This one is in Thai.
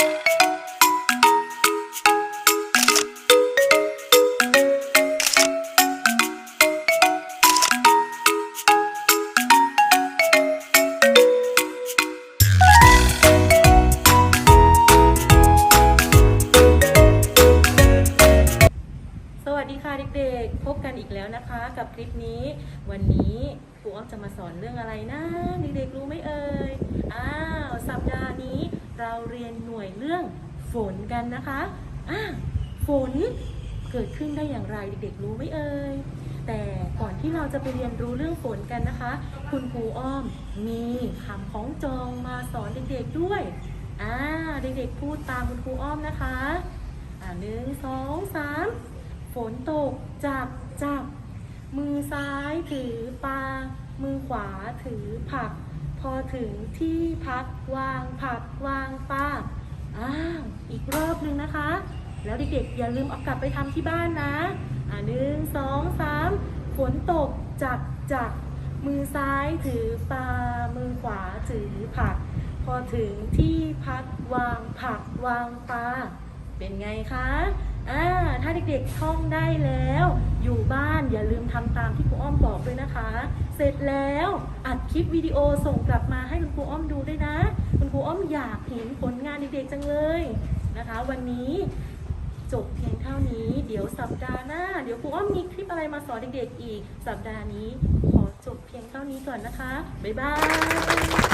สวัสดีค่ะเด็กๆพบกันอีกแล้วนะคะ กับคลิปนี้ วันนี้ครูอ้อมจะมาสอนเรื่องอะไรนะเด็กๆรู้ไหมเอ่ยอ้า เราเรียนหน่วยเรื่องฝนกันนะคะอ่าฝนเกิดขึ้นได้อย่างไรเด็กๆรู้ไหมเอ่ย แต่ก่อนที่เราจะไปเรียนรู้เรื่องฝนกันนะคะ คุณครูอ้อมมีคำของจองมาสอนเด็กๆด้วยอ่าเด็กๆพูดตามคุณครูอ้อมนะคะอ่าหนึ่งสองสามฝนตกจับจับ มือซ้ายถือปลา มือขวาถือผัก พอถึงที่พักวางผักวางปลาอ้าวอีกรอบหนึ่งนะคะ แล้วเด็กๆอย่าลืมเอากลับไปทำที่บ้านนะอ่าหนึ่งสองสามฝนตกจับจับมือซ้ายถือปลามือขวาถือผัก พอถึงที่พักวางผักวางปลา เป็นไงคะอ่าถ้าเด็กๆท่องได้แล้ว อยู่บ้านอย่าลืมทำตามที่ครูอ้อมบอกด้วยนะคะ เสร็จแล้วอัดคลิปวิดีโอส่งกลับมาให้คุณครูอ้อมดูด้วยนะ คุณครูอ้อมอยากเห็นผลงานเด็กๆจังเลยนะคะ วันนี้จบเพียงเท่านี้ เดี๋ยวสัปดาห์หน้า เดี๋ยวครูอ้อมมีคลิปอะไรมาสอนเด็กๆอีก สัปดาห์นี้ ขอจบเพียงเท่านี้ก่อนนะคะ บ๊ายบาย